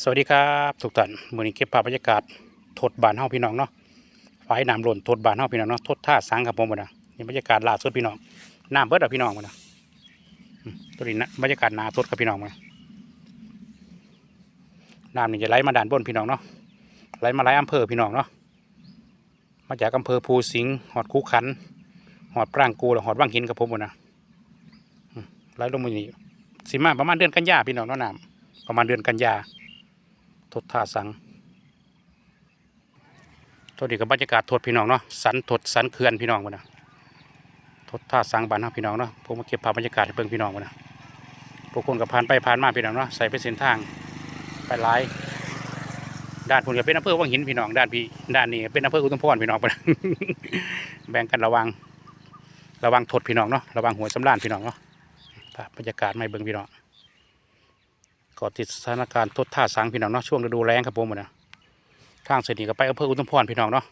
สวัสดีครับทุกท่านมือนี้เก็บภาพบรรยากาศทดบานเฮาพี่น้องเนาะฝ่ายน้ำหล่นทดบานเฮาพี่น้องเนาะทดท่าสังครับผมนะนี่บรรยากาศล่าสุดพี่น้องน้ำเบิดอะพี่น้องนะตัวนี้นะบรรยากาศนาสดครับพี่น้องบ่นะน้ำนี่จะไหลมาด้านบนพี่น้องเนาะไหลมาไหลอำเภอพี่น้องเนาะมาจากอำเภอภูสิงห์หอดคูขันหอดปรางกูและหอดว่างหินครับผมนะไหลลงมานี่สิมาประมาณเดือนกันยาพี่น้องเนาะน้ำประมาณเดือนกันยา ทดท่าสังตัวนี้กับบรรยากาศทดพี่น้องเนาะสันทดสันเขื่อนพี่น้องวะนะทดท่าสังบ้านเฮาพี่น้องเนาะผมมาเก็บภาพบรรยากาศให้เบิ่งพี่น้องวะนะพวกคนกับผ่านไปผ่านมาพี่น้องเนาะใส่ไปเส้นทางไปหลายด้านพุ่นก็เป็นอำเภอวังหินพี่น้องด้านพี่ด้านนี้เป็นอำเภออุทุมพรพี่น้องวะนะแบ่งกันระวังระวังทดพี่น้องเนาะระวังหัวสำรานพี่น้องเนาะภาพบรรยากาศไม่เบิ่งพี่น้อง ก็ติดสถานการณ์ทดท่าสังพี่น้องเนาะช่วงฤดูแล้งครับผมหมดนะทางเสนีก็ไปอำเภออุทุมพรพี่น้องเนาะ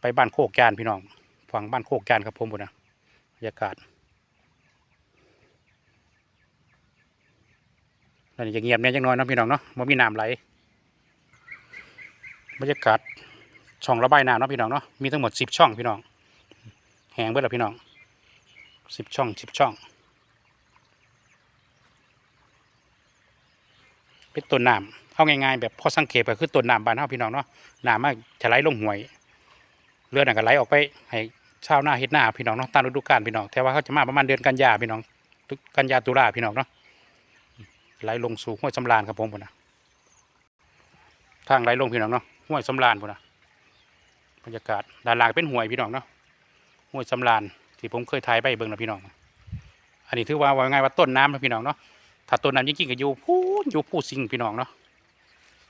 ไปบ้านโคกแกนพี่น้องฝั่งบ้านโคกแกนครับผมหมดนะบรรยากาศนั่นจะเงียบเนี่ยจังน้อยนะพี่น้องเนาะมันมีน้ำไหลบรรยากาศช่องระบายน้ำเนาะพี่น้องเนาะมีทั้งหมดสิบช่องพี่น้องแหงเบิดแล้วพี่น้องสิบช่องสิบช่อง เป็นต้นน้ำเอาง่ายๆแบบพอสังเกตก็คือต้นน้ำบ้านเฮาพี่น้องเนาะน้ำมันจะไหลลงห่วยเรือน่ะก็ไหลออกไปให้ชาวนาเฮ็ดนาพี่น้องเนาะตามฤดูกาลพี่น้องแต่ว่าเขาจะมาประมาณเดือนกันยาพี่น้องตุกันยาตุลาพี่น้องเนาะไหลลงสู่ห้วยสำราญครับผมพุ่นนะทางไหลลงพี่น้องเนาะห้วยสำราญพุ่นนะบรรยากาศด้านล่างเป็นห้วยพี่น้องเนาะห้วยสำราญที่ผมเคยถ่ายไปเบิ่งนะพี่น้อง อันนี้ถือว่าว่าง่ายว่าต้นน้ำนะพี่น้องเนาะ ถ้าต้นน้ำจริงๆก็อยู่พูนอยู่ผู้สิงพี่น้องเนาะ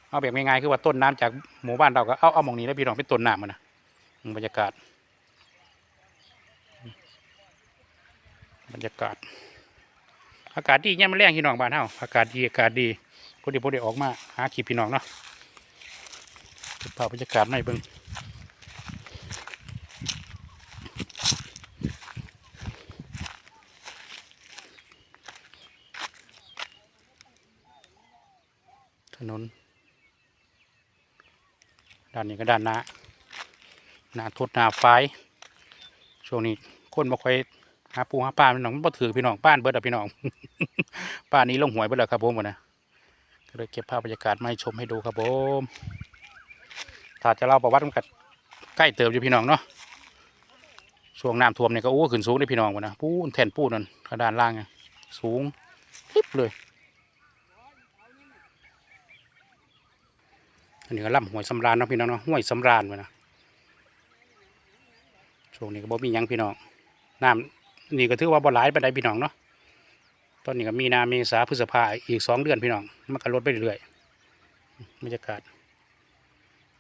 เอาแบบง่ายๆคือว่าต้นน้ำจากหมู่บ้านเราก็เอาเอามองนี้แล้วพี่น้องเป็นต้นน้ำมันนะบรรยากาศ บรรยากาศ อากาศดีเนี่ยามมันแรงพี่น้องบ้านเฮาอากาศดีอากาศดีพอดีพอดีออกมาหาขีพี่น้องเนาะเก็บภาพบรรยากาศไม่เบิ่ง ถนนด้านนี้ก็ด้านหน้าหน้าทุดหน้าไฟช่วงนี้คนบ่ค่อยหาปูหาปลาพี่น้องมันบ่ถือพี่น้องป้านเบิดอะพี่น้องป้านนี้ลงหวยเบิดแล้วครับผมนะก็เลยเก็บภาพบรรยากาศมาให้ชมให้ดูครับผมถ้าจะเล่าประวัติมันก็ใกล้เติมอยู่พี่น้องเนาะช่วงน้ำท่วมเนี่ยก็โอ้ขึ้นสูงเลยพี่น้องหมดนะปูนแท่นปูนนั่นกระดานล่างไงสูงคลิบเลย อันนี้ก็ล่ำห้วยสำราญเนาะพี่น้องเนาะห้วยสำราญมานะช่วงนี้ก็บ่มียังพี่น้องน้ำนี่ก็ถือว่าบ่หลายปานใดพี่น้องเนาะตอนนี้ก็มีนาเมษาพฤษภาอีกสองเดือนพี่น้องมันก็ลดไปเรื่อยๆบรรยากาศ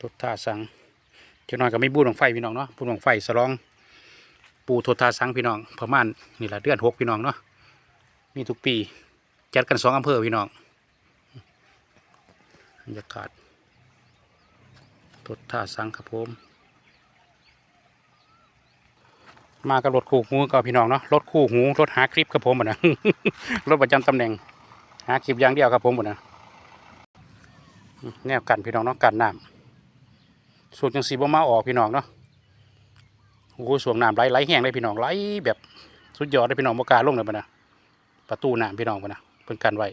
ทดท่าสังเจ้าน้อยก็ไม่บูดของไฟพี่น้องเนาะบูดของไฟสลอง ปูทดท่าสังพี่น้องประมาณนี่แหละเดือนหกพี่น้องเนาะมีทุกปีจัดกันสองอำเภอพี่น้องบรรยากาศ รถท่าสังครับผม มากับรถคู่หูกับพี่น้องเนาะรถคู่หูรถหาคลิปครับผมหมดนะรถประจำตำแหน่ง หาคลิปอย่างเดียวครับผมหมดนะแนวกันพี่น้องเนาะกันน้ำส่วนจังสีบ่มาออกพี่น้องเนาะโอ้โหส่วงน้ำไหลไหลแห้งเลยพี่น้องไหลแบบสุดยอดเลยพี่น้องบกาลงเลยปะนะประตูน้ำพี่น้องปะนะเพิ่นกันไว้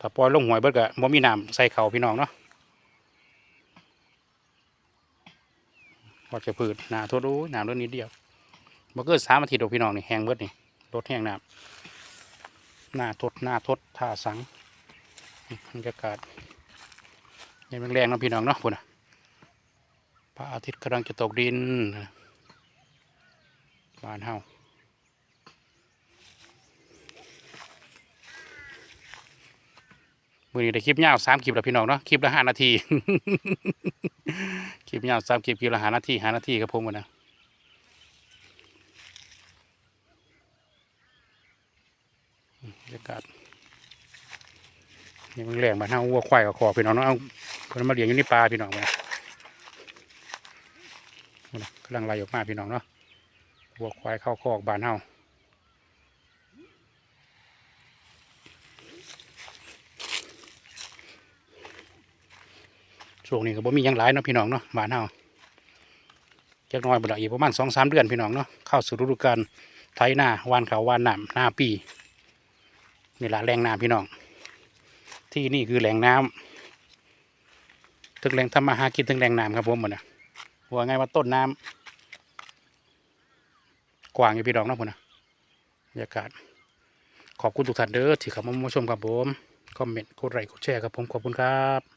ถ้าปล่อยลงหวยเบิดก็บ่มีน้ำใส่เขาพี่น้องเนาะ ก็จะพืชหนาทั่วรู้หนาเรื่องนี้เดียวบ่เกินสามอาทิตย์ดอกพี่น้องนี่แห้งเบิดนี่รถแห้งน้ำหน้าทดหน้าทดท่าสังบรรยากาศยังแรงๆนะพี่น้องเนาะพุ่นะพระอาทิตย์กำลังจะตกดินบ้านเฮามือนี้ได้คลิปยาวสามคลิปแล้วพี่น้องเนาะคลิปละห้านาที คลิปยาวสามคลิปคลิปละหาหน้าที่หาหน้าที่ครับผมนะบรรยากาศนี่มันแรงมานเฮาวัวควายกับคอพี่น้องเนาะเอาเพิ่นมาเลี้ยงอยู่ในป่าพี่น้องมาพุ่นะกำลังไล่ออกมาพี่น้องเนาะวัวควายเข้าคอกบานเฮา ช่วงนี้ก็บ่มียังหลายเนาะพี่น้องเนาะบ้านเฮาจักน้อยบ่ละอีกประมาณ2-3เดือนพี่น้องเนาะเข้าสู่ฤดูกาลไถนาวานขาววานน้ำหน้าปีนี่ละแหล่งน้ำพี่น้อง ที่นี่คือแหล่งน้ำถึงแหล่งทำมาหากินถึงแหล่งน้ำครับผมหมดนะว่าไงว่าต้นน้ำกว้างอยู่พี่น้องเนาะพุ่นนะบรรยากาศขอบคุณทุกท่านเด้อที่เข้ามาชมครับผมคอมเมนต์กดไลค์กดแชร์ครับผมขอบคุณครับ